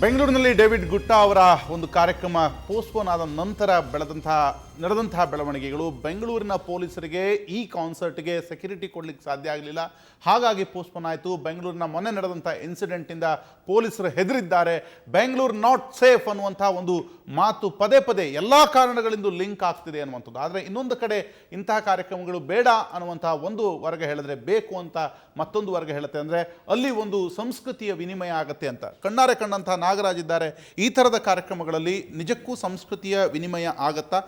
ಬೆಂಗಳೂರಿನಲ್ಲಿ David Guetta ಅವರ ಒಂದು ಕಾರ್ಯಕ್ರಮ ಪೋಸ್ಟ್ಪೋನ್ ಆದ ನಂತರ ಬೆಳೆದಂತಹ ನಡೆದಂತಹ ಬೆಳವಣಿಗೆಗಳು ಬೆಂಗಳೂರಿನ ಪೊಲೀಸರಿಗೆ ಈ ಕಾನ್ಸರ್ಟ್ಗೆ ಸೆಕ್ಯೂರಿಟಿ ಕೊಡ್ಲಿಕ್ಕೆ ಸಾಧ್ಯ ಆಗಲಿಲ್ಲ. ಹಾಗಾಗಿ ಪೋಸ್ಟ್ಪೋನ್ ಆಯಿತು. ಬೆಂಗಳೂರಿನ ಮೊನ್ನೆ ನಡೆದಂಥ ಇನ್ಸಿಡೆಂಟಿಂದ ಪೊಲೀಸರು ಹೆದರಿದ್ದಾರೆ. ಬೆಂಗಳೂರು ನಾಟ್ ಸೇಫ್ ಅನ್ನುವಂಥ ಒಂದು ಮಾತು ಪದೇ ಪದೇ ಎಲ್ಲ ಕಾರಣಗಳಿಂದ ಲಿಂಕ್ ಆಗ್ತಿದೆ ಅನ್ನುವಂಥದ್ದು. ಆದರೆ ಇನ್ನೊಂದು ಕಡೆ ಇಂತಹ ಕಾರ್ಯಕ್ರಮಗಳು ಬೇಡ ಅನ್ನುವಂಥ ಒಂದು ವರ್ಗ ಹೇಳಿದ್ರೆ ಬೇಕು ಅಂತ ಮತ್ತೊಂದು ವರ್ಗ ಹೇಳುತ್ತೆ ಅಂದರೆ ಅಲ್ಲಿ ಒಂದು ಸಂಸ್ಕೃತಿಯ ವಿನಿಮಯ ಆಗತ್ತೆ ಅಂತ. ಕಣ್ಣಾರೆ ಕಂಡಂತಹ ನಾಗರಾಜ್ ಇದ್ದಾರೆ. ಈ ಥರದ ಕಾರ್ಯಕ್ರಮಗಳಲ್ಲಿ ನಿಜಕ್ಕೂ ಸಂಸ್ಕೃತಿಯ ವಿನಿಮಯ ಆಗತ್ತಾ?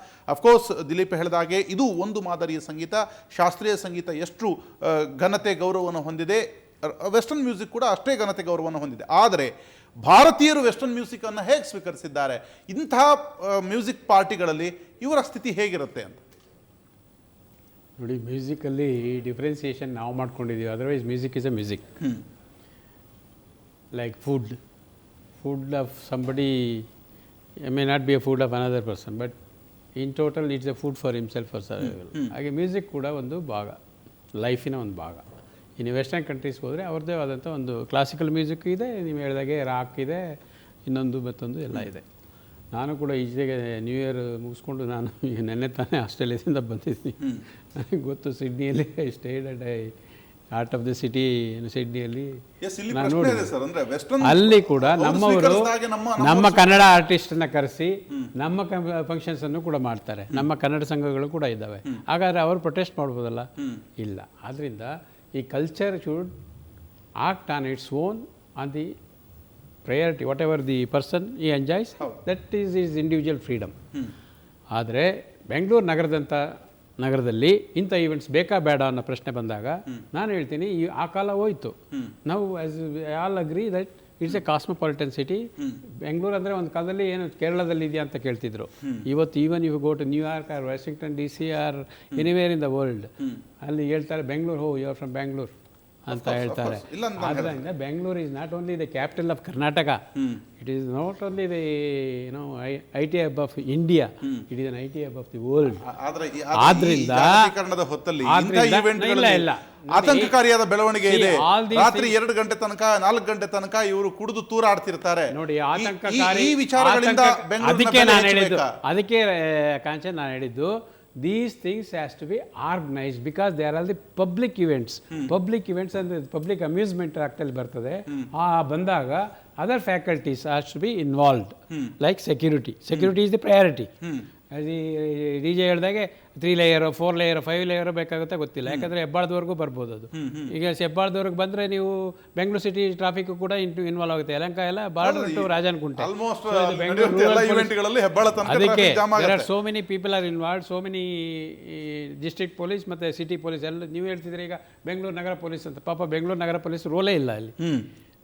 ಅಫ್ಕೋರ್ಸ್ ದಿಲೀಪ್ ಹೇಳಿದ ಹಾಗೆ ಇದು ಒಂದು ಮಾದರಿಯ ಸಂಗೀತ ಶಾಸ್ತ್ರೀಯ ಸಂಗೀತ ಎಷ್ಟು ಘನತೆ ಗೌರವವನ್ನು ಹೊಂದಿದೆ. ವೆಸ್ಟರ್ನ್ ಮ್ಯೂಸಿಕ್ ಕೂಡ ಅಷ್ಟೇ ಘನತೆ ಗೌರವವನ್ನು ಹೊಂದಿದೆ. ಆದರೆ ಭಾರತೀಯರು ವೆಸ್ಟರ್ನ್ ಮ್ಯೂಸಿಕನ್ನು ಹೇಗೆ ಸ್ವೀಕರಿಸಿದ್ದಾರೆ? ಇಂತಹ ಮ್ಯೂಸಿಕ್ ಪಾರ್ಟಿಗಳಲ್ಲಿ ಇವರ ಸ್ಥಿತಿ ಹೇಗಿರುತ್ತೆ ಅಂತ? ನೋಡಿ ಮ್ಯೂಸಿಕಲ್ಲಿ ಡಿಫ್ರೆನ್ಸಿಯೇಷನ್ ನಾವು ಮಾಡ್ಕೊಂಡಿದ್ದೀವಿ. Otherwise music is a music like food food of somebody may not be a food of another person but in total it's a food for himself for survival ಹಾಗೆ music ಕೂಡ ಒಂದು ಭಾಗ ಲೈಫಿನ ಒಂದು ಭಾಗ. ಇನ್ನು western ಕಂಟ್ರೀಸ್ಗೆ ಹೋದರೆ ಅವ್ರದ್ದೇ ಆದಂಥ ಒಂದು ಕ್ಲಾಸಿಕಲ್ ಮ್ಯೂಸಿಕ್ ಇದೆ ನೀವು ಹೇಳಿದಾಗೆ ರಾಕ್ ಇದೆ ಇನ್ನೊಂದು ಮತ್ತೊಂದು ಎಲ್ಲ ಇದೆ. ನಾನು ಕೂಡ ಈಚೆಗೆ ನ್ಯೂ ಇಯರ್ ಮುಗಿಸ್ಕೊಂಡು ನಾನು ಈಗ ನೆನ್ನೆ ತಾನೇ ಆಸ್ಟ್ರೇಲಿಯಾದಿಂದ ಬಂದಿದ್ದೀನಿ. ನನಗೆ ಗೊತ್ತು ಸಿಡ್ನಿಯಲ್ಲಿ stayed I art of the city ಸಿಡ್ನಿಯಲ್ಲಿ ಅಲ್ಲಿ ಕೂಡ ನಮ್ಮವರು ನಮ್ಮ ನಮ್ಮ ಕನ್ನಡ ಆರ್ಟಿಸ್ಟನ್ನ ಕರೆಸಿ ನಮ್ಮ ಫಂಕ್ಷನ್ಸ್ ಅನ್ನು ಕೂಡ ಮಾಡ್ತಾರೆ. ನಮ್ಮ ಕನ್ನಡ ಸಂಘಗಳು ಕೂಡ ಇದ್ದಾವೆ. ಹಾಗಾದ್ರೆ ಅವರು ಪ್ರೊಟೆಸ್ಟ್ ಮಾಡ್ಬೋದಲ್ಲ? ಇಲ್ಲ. ಆದ್ದರಿಂದ ಈ culture should act on its own on the priority whatever the person ಈ enjoys that is is individual freedom ಆದರೆ ಬೆಂಗಳೂರು ನಗರದಂಥ ನಗರದಲ್ಲಿ ಇಂಥ ಈವೆಂಟ್ಸ್ ಬೇಕಾ ಬೇಡ ಅನ್ನೋ ಪ್ರಶ್ನೆ ಬಂದಾಗ ನಾನು ಹೇಳ್ತೀನಿ ಈ ಆ ಕಾಲ ಹೋಯ್ತು. ನಾವು as all agree that it's a cosmopolitan city Bengaluru ಅಂದರೆ ಒಂದು ಕಾಲದಲ್ಲಿ ಏನು ಕೇರಳದಲ್ಲಿ ಇದೆಯಾ ಅಂತ ಕೇಳ್ತಿದ್ರು. ಇವತ್ತು even you go to New York or Washington D C or anywhere in the world ಅಲ್ಲಿ ಹೇಳ್ತಾರೆ Bengaluru oh you are from Bengaluru ಅಂತ ಹೇಳ್ತಾರೆ. ಆದ್ದರಿಂದ Bengaluru is not only the capital of Karnataka it is not only the no I T hub of India it is an I T hub of the world ಆದ್ರಿಂದ- ಇಲ್ಲ, ಇಲ್ಲ. ಆತಂಕಕಾರಿಯಾದ ಬೆಳವಣಿಗೆ ಇದೆ. ರಾತ್ರಿ ಎರಡು ಗಂಟೆ ತನಕ ನಾಲ್ಕು ಗಂಟೆ ತನಕ ಇವರು ಕುಡಿದು ತೂರಾಡ್ತಿರ್ತಾರೆ. ನೋಡಿ ಆತಂಕಕಾರಿ ಈ ವಿಚಾರಗಳಿಂದ ಅದಕ್ಕೆ ನಾನು ಹೇಳಿದ್ದು ಅದಕ್ಕೆ ಕಾಂಚನ್ ನಾನು ಹೇಳಿದ್ದು these things has to be organise because they are all the public events public events ಅಂದರೆ ಪಬ್ಲಿಕ್ ಅಮ್ಯೂಸ್ಮೆಂಟ್ ಆಕ್ಟಲ್ಲಿ ಬರ್ತದೆ. ಆ ಬಂದಾಗ other faculties has to be involved like security security is the priority ಅದು ಡಿ ಜೆ ಹೇಳ್ದಾಗೆ three layer four layer five layer ಬೇಕಾಗುತ್ತೆ ಗೊತ್ತಿಲ್ಲ. ಯಾಕಂದರೆ ಹೆಬ್ಬಾಳದವರೆಗೂ ಬರ್ಬೋದು ಅದು. ಈಗ ಹೆಬ್ಬಾಳದವರೆಗೆ ಬಂದರೆ ನೀವು ಬೆಂಗಳೂರು ಸಿಟಿ ಟ್ರಾಫಿಕ್ ಕೂಡ ಇಂಟು ಇನ್ವಾಲ್ವ್ ಆಗುತ್ತೆ. ಯಲಂಕ ಎಲ್ಲ ಬಾರ್ಡರ್ ಟು ರಾಜನಕುಂಟೆ. ಅದಕ್ಕೆ there are so many people are involve so many district police ಮತ್ತು ಸಿಟಿ ಪೊಲೀಸ್ ಎಲ್ಲ ನೀವು ಹೇಳ್ತಿದ್ರೆ ಈಗ ಬೆಂಗಳೂರು ನಗರ ಪೊಲೀಸ್ ಅಂತ. ಪಾಪ ಬೆಂಗಳೂರು ನಗರ ಪೊಲೀಸ್ ರೋಲೇ ಇಲ್ಲ ಅಲ್ಲಿ.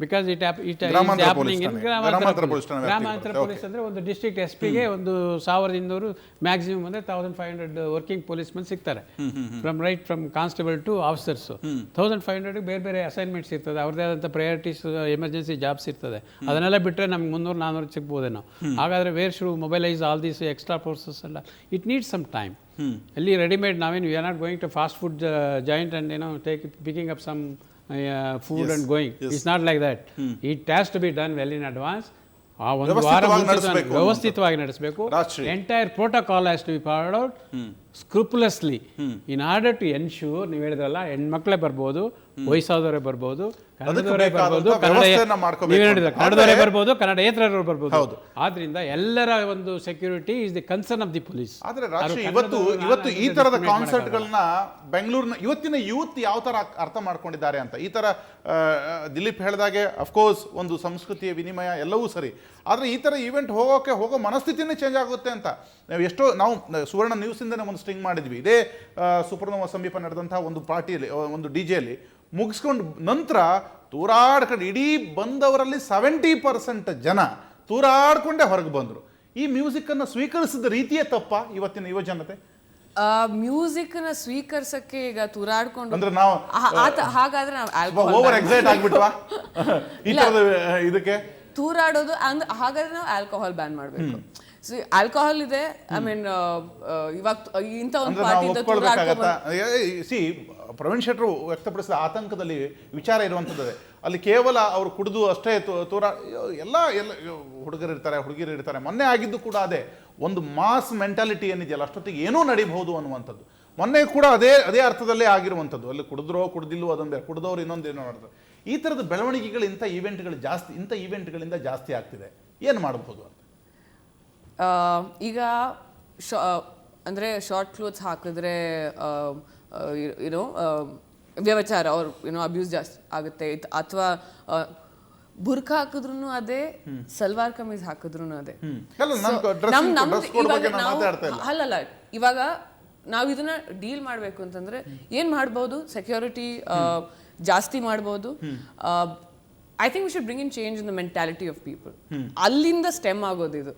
ಬಿಕಾಸ್ ಇಟ್ ಇಟ್ ಗ್ರಾಮಾಂತರ police ಇನ್ ಗ್ರಾಮಾಂತರ police ಗ್ರಾಮಾಂತರ ಪೊಲೀಸ್ ಅಂದರೆ ಒಂದು ಡಿಸ್ಟ್ರಿಕ್ಟ್ ಎಸ್ ಪಿಗೆ ಒಂದು ಸಾವಿರದ ಇನ್ನೂರು ಮ್ಯಾಕ್ಸಿಮಮ್ ಅಂದರೆ thousand five hundred working policemen ಸಿಗ್ತಾರೆ from right from constable to officers thousand five hundred ಬೇರೆ ಬೇರೆ ಅಸೈನ್ಮೆಂಟ್ಸ್ ಇರ್ತದೆ. ಅವ್ರದ್ದೇ ಆದಂಥ ಪ್ರಯಾರಿಟೀಸ್ ಎಮರ್ಜೆನ್ಸಿ ಜಾಬ್ಸ್ ಇರ್ತದೆ. ಅದನ್ನೆಲ್ಲ ಬಿಟ್ಟರೆ ನಮ್ಗೆ ಮುನ್ನೂರು ನಾನ್ನೂರು ಸಿಗ್ಬೋದೇನೋ ಹಾಗಾದರೆ ವೇರ್ ಶುರು mobilise all these extra forces ಎಲ್ಲ? ಇಟ್ ನೀಡ್ಸ್ ಸಮ್ ಟೈಮ್ ಅಲ್ಲಿ ರೆಡಿಮೇಡ್ ನಾವೇನು we are not going to fast food joint and ಏನೋ take picking up some food and going it's not like that it has to be done well in advance ಆ ಒಂದು ವಾರ ವ್ಯವಸ್ಥಿತವಾಗಿ ನಡೆಸ್ಬೇಕು. Entire protocol has to be followed out scrupulously in order to ensure ನೀವು ಹೇಳಿದ್ರಲ್ಲ ಹೆಣ್ಮಕ್ಳೇ ಬರ್ಬೋದು ವಯಸ್ಸಾದವರೇ ಬರ್ಬೋದು ಕನ್ನಡದವರೇ ಬರ್ಬೋದು ಕನ್ನಡ ನೀವು ಹೇಳಿದ್ರೆ. ಕನ್ನಡದವರೇ ಬರ್ಬೋದು. ಆದ್ರಿಂದ ಎಲ್ಲರ ಒಂದು security is the concern of the police ಆದ್ರೆ ಇವತ್ತು ಇವತ್ತು ಈ ತರದ ಕಾನ್ಸರ್ಟ್ಗಳನ್ನ ಬೆಂಗಳೂರಿನ ಇವತ್ತಿನ ಯೂತ್ ಯಾವ ತರ ಅರ್ಥ ಮಾಡ್ಕೊಂಡಿದ್ದಾರೆ ಅಂತ? ಈ ತರ ದಿಲೀಪ್ ಹೇಳಿದಾಗೆ ಅಫ್ಕೋರ್ಸ್ ಒಂದು ಸಂಸ್ಕೃತಿಯ ವಿನಿಮಯ ಎಲ್ಲವೂ ಸರಿ. ಆದ್ರೆ ಈ ತರ ಈವೆಂಟ್ ಹೋಗೋಕೆ ಹೋಗೋ ಮನಸ್ಥಿತಿನೇ ಚೇಂಜ್ ಆಗುತ್ತೆ ಅಂತ. ನಾವು ಎಷ್ಟೋ ನಾವು ಸುವರ್ಣ ನ್ಯೂಸ್ ಒಂದು ಸ್ಟಿಂಗ್ ಮಾಡಿದ್ವಿ. ಇದೇ ಸುಪರ್ಣವ ಸಮೀಪ ನಡೆದಂತಹ ಒಂದು ಪಾರ್ಟಿಯಲ್ಲಿ ಒಂದು ಡಿ ಜೆಯಲ್ಲಿ ಮುಗಿಸ್ಕೊಂಡು ನಂತರ ತೂರಾಡ್ಕೊಂಡು ಇಡೀ ಬಂದವರಲ್ಲಿ ಸೆವೆಂಟಿ ಪರ್ಸೆಂಟ್ ಜನ ತೂರಾಡ್ಕೊಂಡೇ ಹೊರಗೆ ಬಂದರು. ಈ ಮ್ಯೂಸಿಕ್ಕನ್ನು ಸ್ವೀಕರಿಸಿದ ರೀತಿಯೇ ತಪ್ಪ ಇವತ್ತಿನ ಯುವ ಜನತೆ? ಮ್ಯೂಸಿಕ್ನ ಸ್ವೀಕರಿಸಕ್ಕೆ ಈಗ ತುರಾಡ್ಕೊಂಡು ಅಂದ್ರೆ ನಾವು ಹಾಗಾದ್ರೆ ನಾವು ಓವರ್ ಎಕ್ಸೈಟ್ ಆಗ್ಬಿಟ್ವಾ? ಇದಕ್ಕೆ? ತೂರಾಡೋದು ಅಂದ್ರೆ ಹಾಗಾದ್ರೆ ನಾವು ಆಲ್ಕೋಹಾಲ್ ಬ್ಯಾನ್ ಮಾಡಬೇಕು. ಆಲ್ಕೋಹಾಲ್ ಇದೆ ಐ ಮೀನ್ ಇವಾಗ ಇಂಥ ಒಂದು ಪಾರ್ಟಿ ಸಿ ಪ್ರವೀಣ್ ಶೆಟ್ರು ವ್ಯಕ್ತಪಡಿಸಿದ ಆತಂಕದಲ್ಲಿ ವಿಚಾರ ಇರುವಂಥದ್ದು ಅಲ್ಲಿ ಕೇವಲ ಅವರು ಕುಡಿದು ಅಷ್ಟೇ ತೋರ ಎಲ್ಲ ಎಲ್ಲ ಹುಡುಗರು ಇರ್ತಾರೆ ಹುಡುಗಿರು ಇರ್ತಾರೆ. ಮೊನ್ನೆ ಆಗಿದ್ದು ಕೂಡ ಅದೇ ಒಂದು ಮಾಸ್ ಮೆಂಟಾಲಿಟಿ ಏನಿದೆಯಲ್ಲ ಅಷ್ಟೊತ್ತಿಗೆ ಏನೂ ನಡೀಬಹುದು ಅನ್ನುವಂಥದ್ದು. ಮೊನ್ನೆ ಕೂಡ ಅದೇ ಅದೇ ಅರ್ಥದಲ್ಲೇ ಆಗಿರುವಂಥದ್ದು. ಅಲ್ಲಿ ಕುಡಿದ್ರೋ ಕುಡ್ದಿಲ್ವೋ ಅದೊಂದು ಕುಡಿದವರು ಇನ್ನೊಂದೇನೋ ಮಾಡ್ತಾರೆ. ಈ ಥರದ ಬೆಳವಣಿಗೆಗಳು ಇಂಥ ಈವೆಂಟ್ಗಳು ಜಾಸ್ತಿ ಇಂಥ ಈವೆಂಟ್ಗಳಿಂದ ಜಾಸ್ತಿ ಆಗ್ತಿದೆ. ಏನು ಮಾಡಬಹುದು ಅಂತ? ಈಗ ಶಾ ಅಂದರೆ ಶಾರ್ಟ್ ಕ್ಲೋತ್ಸ್ ಹಾಕಿದ್ರೆ ಏನೋ ವ್ಯವಚಾರ ಅವ್ರು ಏನೋ ಅಬ್ಯೂಸ್ ಜಾಸ್ತಿ ಆಗುತ್ತೆ. ಅಥವಾ ಬುರ್ಖಾ ಹಾಕಿದ್ರು ಅದೇ ಸಲ್ವಾರ್ ಕಮೀಸ್ ಹಾಕಿದ್ರು ಅದೇ. ಅಲ್ಲಲ್ಲ ಇವಾಗ ನಾವು ಇದನ್ನ ಡೀಲ್ ಮಾಡಬೇಕು ಅಂತಂದ್ರೆ ಏನ್ ಮಾಡ್ಬೋದು? ಸೆಕ್ಯೂರಿಟಿ ಜಾಸ್ತಿ ಮಾಡ್ಬೋದು. I think we should bring in change in the mentality of people ಅಲ್ಲಿಂದ ಸ್ಟೆಮ್ ಆಗೋದು ಇದು.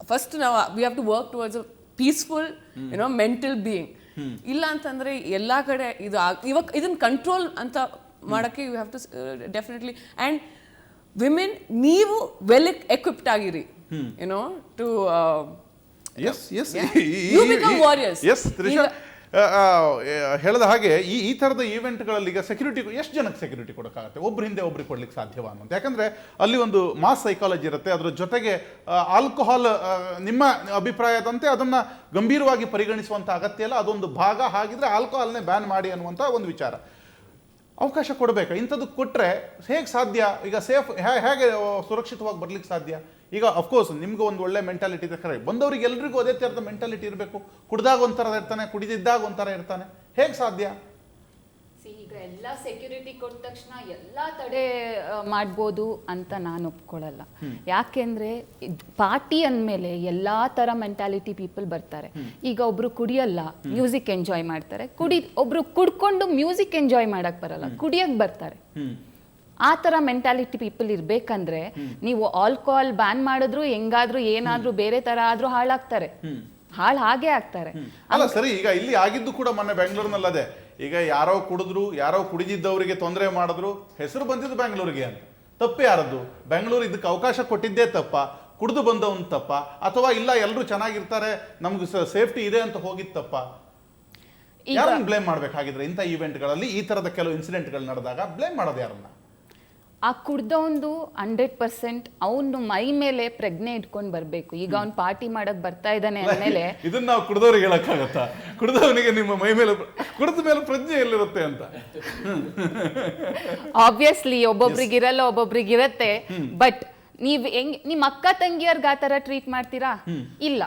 ಫಸ್ಟ್ ನಾವು we have to work towards peaceful you know mental being ಇಲ್ಲ ಅಂತಂದ್ರೆ ಎಲ್ಲ ಕಡೆ ಇದು ಆಗ್- ಇವಾಗ ಇದನ್ನ ಕಂಟ್ರೋಲ್ ಅಂತ ಮಾಡೋಕ್ಕೆ you have to definitely and women ನೀವು ವೆಲ್ ಎಕ್ವಿಪ್ಡ್ ಆಗಿರಿ. You know to S S You ಹೇಳಿದ ಹಾಗೆ ಈ ಈ ಥರದ ಈವೆಂಟ್ಗಳಲ್ಲಿ ಈಗ ಸೆಕ್ಯೂರಿಟಿ ಎಷ್ಟು ಜನಕ್ಕೆ ಸೆಕ್ಯೂರಿಟಿ ಕೊಡೋಕ್ಕಾಗುತ್ತೆ? ಒಬ್ರ ಹಿಂದೆ ಒಬ್ರಿಗೆ ಕೊಡ್ಲಿಕ್ಕೆ ಸಾಧ್ಯವ ಅನ್ನೋದು. ಯಾಕಂದರೆ ಅಲ್ಲಿ ಒಂದು ಮಾಸ್ ಸೈಕಾಲಜಿ ಇರುತ್ತೆ, ಅದರ ಜೊತೆಗೆ ಆಲ್ಕೋಹಾಲ್ ನಿಮ್ಮ ಅಭಿಪ್ರಾಯದಂತೆ ಅದನ್ನು ಗಂಭೀರವಾಗಿ ಪರಿಗಣಿಸುವಂಥ ಅಗತ್ಯ ಇಲ್ಲ. ಅದೊಂದು ಭಾಗ ಹಾಗಿದ್ರೆ ಆಲ್ಕೋಹಾಲ್ನೇ ಬ್ಯಾನ್ ಮಾಡಿ ಅನ್ನುವಂಥ ಒಂದು ವಿಚಾರ. ಅವಕಾಶ ಕೊಡಬೇಕು? ಇಂಥದ್ದು ಕೊಟ್ಟರೆ ಹೇಗೆ ಸಾಧ್ಯ? ಈಗ ಸೇಫ್ ಹೇಗೆ ಸುರಕ್ಷಿತವಾಗಿ ಬರಲಿಕ್ಕೆ ಸಾಧ್ಯ? ಈಗ ಅಫ್ಕೋರ್ಸ್ ನಿಮ್ಗೆ ಒಂದು ಒಳ್ಳೆ ಮೆಂಟಾಲಿಟಿ ಇದೆ ಖರೆ ಬಂದವರಿಗೆ ಎಲ್ರಿಗೂ ಅದೇ ಥರದ ಮೆಂಟಾಲಿಟಿ ಇರಬೇಕು. ಕುಡ್ದಾಗ ಒಂಥರ ಇರ್ತಾನೆ ಕುಡಿದಿದ್ದಾಗ ಒಂಥರ ಇರ್ತಾನೆ. ಹೇಗೆ ಸಾಧ್ಯ? ಈಗ ಎಲ್ಲ ಸೆಕ್ಯೂರಿಟಿ ಕೊಟ್ಟ ತಕ್ಷಣ ಎಲ್ಲ ತಡೆ ಮಾಡ್ಬೋದು ಅಂತ ನಾನು ಒಪ್ಕೊಳ್ಳಲ್ಲ ಯಾಕೆಂದ್ರೆ ಪಾರ್ಟಿ ಅಂದಮೇಲೆ ಎಲ್ಲಾ ತರ ಮೆಂಟಾಲಿಟಿ ಪೀಪಲ್ ಬರ್ತಾರೆ. ಈಗ ಒಬ್ರು ಕುಡಿಯಲ್ಲ ಮ್ಯೂಸಿಕ್ ಎಂಜಾಯ್ ಮಾಡ್ತಾರೆ. ಕುಡಿ ಒಬ್ರು ಕುಡ್ಕೊಂಡು ಮ್ಯೂಸಿಕ್ ಎಂಜಾಯ್ ಮಾಡಕ್ ಬರಲ್ಲ ಕುಡಿಯಕ್ಕೆ ಬರ್ತಾರೆ. ಆ ಥರ ಮೆಂಟಾಲಿಟಿ ಪೀಪಲ್ ಇರ್ಬೇಕಂದ್ರೆ ನೀವು ಆಲ್ಕೋಹಾಲ್ ಬ್ಯಾನ್ ಮಾಡಿದ್ರು ಹೆಂಗಾದ್ರೂ ಏನಾದ್ರೂ ಬೇರೆ ತರ ಆದ್ರೂ ಹಾಳಾಗ್ತಾರೆ. ಹಾಳು ಹಾಗೆ ಆಗ್ತಾರೆ. ಅಲ್ಲ ಸರಿ ಈಗ ಇಲ್ಲಿ ಆಗಿದ್ದು ಕೂಡ ಮೊನ್ನೆ ಬೆಂಗಳೂರಿನಲ್ಲಿ ಅದೇ ಈಗ ಯಾರೋ ಕುಡಿದ್ರು ಯಾರೋ ಕುಡಿದಿದ್ದವರಿಗೆ ತೊಂದರೆ ಮಾಡಿದ್ರು ಹೆಸರು ಬಂದಿದ್ದು ಬೆಂಗಳೂರಿಗೆ ಅಂತ. ತಪ್ಪು ಯಾರದ್ದು? ಬೆಂಗಳೂರು ಇದಕ್ಕೆ ಅವಕಾಶ ಕೊಟ್ಟಿದ್ದೇ ತಪ್ಪ ಕುಡಿದು ಬಂದವನ್ ತಪ್ಪ ಅಥವಾ ಇಲ್ಲ ಎಲ್ಲರೂ ಚೆನ್ನಾಗಿರ್ತಾರೆ ನಮ್ಗೆ ಸೇಫ್ಟಿ ಇದೆ ಅಂತ ಹೋಗಿದ್ ತಪ್ಪ? ಯಾರನ್ನ ಬ್ಲೇಮ್ ಮಾಡ್ಬೇಕಾಗಿದ್ರೆ ಇಂಥ ಈವೆಂಟ್ಗಳಲ್ಲಿ ಈ ತರದ ಕೆಲವು ಇನ್ಸಿಡೆಂಟ್ಗಳು ನಡೆದಾಗ ಬ್ಲೇಮ್ ಮಾಡೋದು ಯಾರನ್ನ? ಆ ಕುಡ್ದವನ್ದು ಹಂಡ್ರೆಡ್ ಪರ್ಸೆಂಟ್ ಅವನು ಮೈ ಮೇಲೆ ಪ್ರಜ್ಞೆ ಇಟ್ಕೊಂಡು ಬರಬೇಕು. ಈಗ ಅವ್ನು ಪಾರ್ಟಿ ಮಾಡಕ್ ಬರ್ತಾ ಇದ್ದಾನೆ ಅಂದಮೇಲೆ ಇದನ್ನ ನಾವು ಕುಡ್ದವ್ರಿಗೆ ಹೇಳಕ್ಕಾಗತ್ತಾ? ಕುಡ್ದವನಿಗೆ ನಿಮ್ಮ ಮೈ ಮೇಲೆ ಕುಡಿದ ಮೇಲೆ ಪ್ರಜ್ಞೆ ಎಲ್ಲಿರುತ್ತೆ ಅಂತ? ಆಬ್ವಿಯಸ್ಲಿ ಒಬ್ಬೊಬ್ರಿಗೆ ಇರಲ್ಲ ಒಬ್ಬೊಬ್ರಿಗೆ ಇರತ್ತೆ ಬಟ್ ನೀವ್ ಹೆಂಗ್ ನಿಮ್ ಅಕ್ಕ ತಂಗಿಯರ್ಗ ಆತರ ತರ ಟ್ರೀಟ್ ಮಾಡ್ತೀರಾ? ಇಲ್ಲ.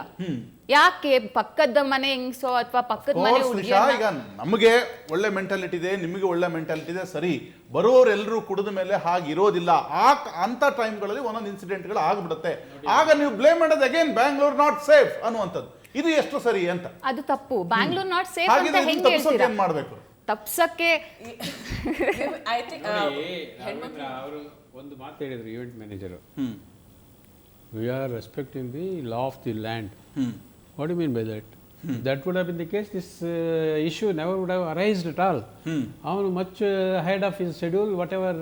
ಯಾಕೆ ಪಕ್ಕದ ಮನೆ ಹೆಂಗ್ಸೋ ಅಥವಾ ಪಕ್ಕದ ಮನೆ ನಿಶಾ, ಈಗ ನಮಗೆ ಒಳ್ಳೆ ಮೆಂಟಾಲಿಟಿ ಇದೆ ನಿಮಗೆ ಒಳ್ಳೆ ಮೆಂಟಾಲಿಟಿ ಇದೆ ಸರಿ. ಬರುವವರೆಲ್ಲರೂ ಕುಡಿದ ಮೇಲೆ ಹಾಗಿರೋದಿಲ್ಲ. ಆ ಅಂತ ಟೈಮ್ಗಳಲ್ಲಿ ಒಂದೊಂದು ಇನ್ಸಿಡೆಂಟ್ಗಳು ಆಗ್ಬಿಡುತ್ತೆ. ಆಗ ನೀವು ಬ್ಲೇಮ್ ಮಾಡೋದು ಅಗೇನ್ ಬ್ಯಾಂಗ್ಳೂರ್ ನಾಟ್ ಸೇಫ್ ಅನ್ನುವಂಥದ್ದು. ಇದು ಎಷ್ಟು ಸರಿ ಅಂತ. ಅದು ತಪ್ಪು. ಬ್ಯಾಂಗ್ಳೂರ್ ನಾಟ್ ಸೇಫ್ ಅಂತ ಹಾಗಿದ್ರೆ ಹೆಂಗ್ ತಪ್ಪಿಸೋಕೆ ಹೇಳ್ತೀರಾ? ಏನ್ ಮಾಡ್ಬೇಕು? ತಪ್ಸಕ್ಕೆ ಐ ಥಿಂಕ್ ಅವರು ಒಂದು ಮಾತು ಹೇಳಿದ್ರು event manager. We are respecting the law of the land what you mean by that that would have been the case this issue never would have arised at all ಅವನು much head of is schedule whatever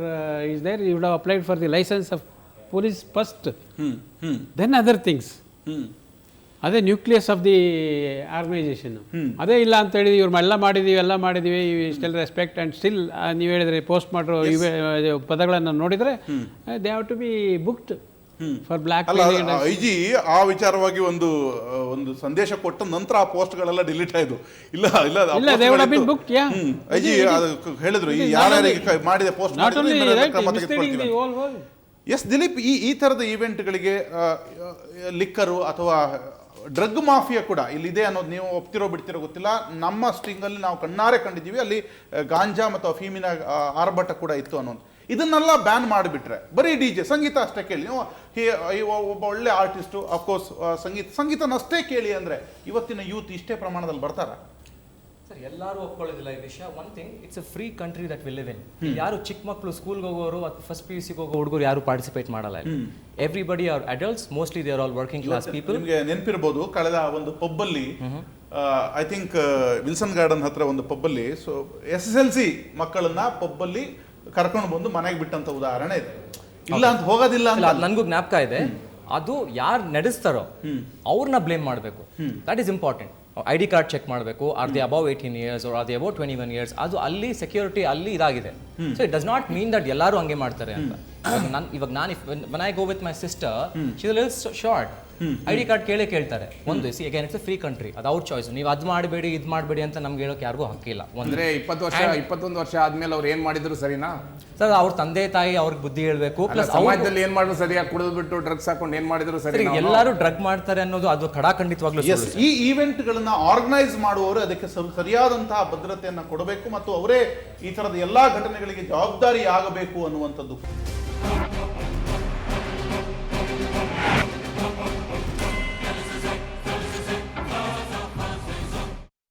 is there you would have applied for the licence of police first then other things ಅದೇ nucleus of the organisation ಅದೇ ಇಲ್ಲ ಅಂತ ಹೇಳಿದ್ವಿ ಇವ್ರು ಎಲ್ಲ ಮಾಡಿದೀವಿ ಎಲ್ಲ ಮಾಡಿದೀವಿ ಇಷ್ಟೆಲ್ಲ ರೆಸ್ಪೆಕ್ಟ್ ಆ್ಯಂಡ್ ಸ್ಟಿಲ್ ನೀವು ಹೇಳಿದ್ರೆ ಪೋಸ್ಟ್ ಮಾಡಿರೋ ಇವೆ ಇದು ಪದಗಳನ್ನು ನೋಡಿದರೆ they have to be booked for black I G I G ಆ ವಿಚಾರವಾಗಿ ಒಂದು ಒಂದು ಸಂದೇಶ ಕೊಟ್ಟ ನಂತರ ಆ ಪೋಸ್ಟ್ಗಳೆಲ್ಲ ಡಿಲೀಟ್ ಆಯ್ತು ಇಲ್ಲ ಇಲ್ಲ ಇಲ್ಲ, they would been book ya I G I G ಅದು ಹೇಳಿದ್ರು ಈ ಯಾರ್ಯಾರಿಗೆ ಮಾಡಿದ ಪೋಸ್ಟ್ ವರ್ಲ್ಡ್ ಎಸ್ ದಿಲೀಪ್ ಈ ಈ ಥರದ ಈವೆಂಟ್ಗಳಿಗೆ ಲಿಕ್ಕರು ಅಥವಾ ಡ್ರಗ್ ಮಾಫಿಯಾ ಕೂಡ ಇಲ್ಲಿದೆ ಅನ್ನೋದು ನೀವು ಒಪ್ತಿರೋ ಬಿಡ್ತಿರೋ ಗೊತ್ತಿಲ್ಲ. ನಮ್ಮ ಸ್ಟ್ರಿಂಗಲ್ಲಿ ನಾವು ಕಣ್ಣಾರೆ ಕಂಡಿದ್ದೀವಿ. ಅಲ್ಲಿ ಗಾಂಜಾ ಮತ್ತು ಅಫೀಮಿನ ಆರ್ಭಟ ಕೂಡ ಇತ್ತು ಅನ್ನೋದು. ಇದನ್ನೆಲ್ಲ ಬ್ಯಾನ್ ಮಾಡಿಬಿಟ್ರೆ, ಬರೀ ಡಿ ಜೆ, ಸಂಗೀತ ಅಷ್ಟೇ ಕೇಳಿ. ನೀವು ಒಬ್ಬ ಒಳ್ಳೆ ಆರ್ಟಿಸ್ಟು ಅಫ್ಕೋರ್ಸ್ ಸಂಗೀತ, ಸಂಗೀತನಷ್ಟೇ ಕೇಳಿ ಅಂದರೆ ಇವತ್ತಿನ ಯೂತ್ ಇಷ್ಟೇ ಪ್ರಮಾಣದಲ್ಲಿ ಬರ್ತಾರ? ಎಲ್ಲರೂ ಒಪ್ಕೊಳ್ಳೋದಿಲ್ಲ ಈ ವಿಷಯ. One thing it's a free country that will live in ಯಾರು ಚಿಕ್ಕ ಮಕ್ಕಳು ಸ್ಕೂಲ್ಗೆ ಹೋಗೋರು ಅಥವಾ ಫಸ್ಟ್ ಪಿ ಯು ಸಿಗೆ ಹೋಗೋ ಹುಡುಗರು ಯಾರು ಪಾರ್ಟಿಸಿಪೇಟ್ ಮಾಡಲ್ಲ everybody are adults mostly they are all working class people ನಿಮಗೆ ನೆನಪಿರ್ಬೋದು ಕಳೆದ ಒಂದು ಪಬ್ಬಲ್ಲಿ ಐ ಥಿಂಕ್ ವಿಲ್ಸನ್ ಗಾರ್ಡನ್ ಹತ್ರ ಒಂದು ಪಬ್ಬಲ್ಲಿ so S S L C ಮಕ್ಕಳನ್ನ ಪಬ್ಬಲ್ಲಿ ಕರ್ಕೊಂಡು ಬಂದು ಮನೆಗೆ ಬಿಟ್ಟಂತ ಉದಾಹರಣೆ ಇದೆ. ಇಲ್ಲ ಅಂತ ಹೋಗೋದಿಲ್ಲ ಅಂತ ನನಗೂ ಜ್ಞಾಪಕ ಇದೆ. ಅದು ಯಾರು ನಡೆಸ್ತಾರೋ ಅವ್ರನ್ನ ಬ್ಲೇಮ್ ಮಾಡಬೇಕು. That is important I D card check ಮಾಡಬೇಕು. Are the above eighteen years are the above twenty one years ಅದು ಅಲ್ಲಿ ಸೆಕ್ಯೂರಿಟಿ ಅಲ್ಲಿ ಇದಾಗಿದೆ. So it does not mean that ಎಲ್ಲರೂ ಹಂಗೆ ಮಾಡ್ತಾರೆ ಅಂತ. ನಾನು ಇವಾಗ ನಾನು when I go with my sister she short I D card ಕೇಳೇ ಕೇಳ್ತಾರೆ. ಒಂದು see again it's free country ಅದು ಅವ್ರ ಚಾಯ್ಸ್ ನೀವು ಅದು ಮಾಡಬೇಡಿ ಇದು ಮಾಡಬೇಡಿ ಅಂತ ನಮ್ಗೆ ಹೇಳೋಕೆ ಯಾರಿಗೂ ಹಕ್ಕಿಲ್ಲ. ಅಂದ್ರೆ ಇಪ್ಪತ್ತು ವರ್ಷ ಇಪ್ಪತ್ತೊಂದು ವರ್ಷ ಆದ್ಮೇಲೆ ಅವ್ರು ಏನ್ ಮಾಡಿದ್ರು ಸರಿನಾ? ಸರ್ ಅವ್ರ ತಂದೆ ತಾಯಿ ಅವ್ರಿಗೆ ಬುದ್ಧಿ ಹೇಳಬೇಕು. ಪ್ಲಸ್ ಸಮಾಜದಲ್ಲಿ ಏನ್ ಮಾಡಿದ್ರು ಸರಿಯಾಗಿ ಕುಡಿದು ಬಿಟ್ಟು ಡ್ರಗ್ಸ್ ಹಾಕೊಂಡು ಏನ್ ಮಾಡಿದ್ರು ಸರಿ ಎಲ್ಲರೂ ಡ್ರಗ್ ಮಾಡ್ತಾರೆ ಅನ್ನೋದು ಅದು ಖಡಾಖಂಡಿತವಾಗ್ಲೂ ಈ ಈವೆಂಟ್ಗಳನ್ನ ಆರ್ಗನೈಸ್ ಮಾಡುವವರು ಅದಕ್ಕೆ ಸರಿ- ಸರಿಯಾದಂತಹ ಭದ್ರತೆಯನ್ನು ಕೊಡಬೇಕು ಮತ್ತು ಅವರೇ ಈ ತರದ ಎಲ್ಲಾ ಘಟನೆಗಳಿಗೆ ಜವಾಬ್ದಾರಿ ಆಗಬೇಕು ಅನ್ನುವಂಥದ್ದು.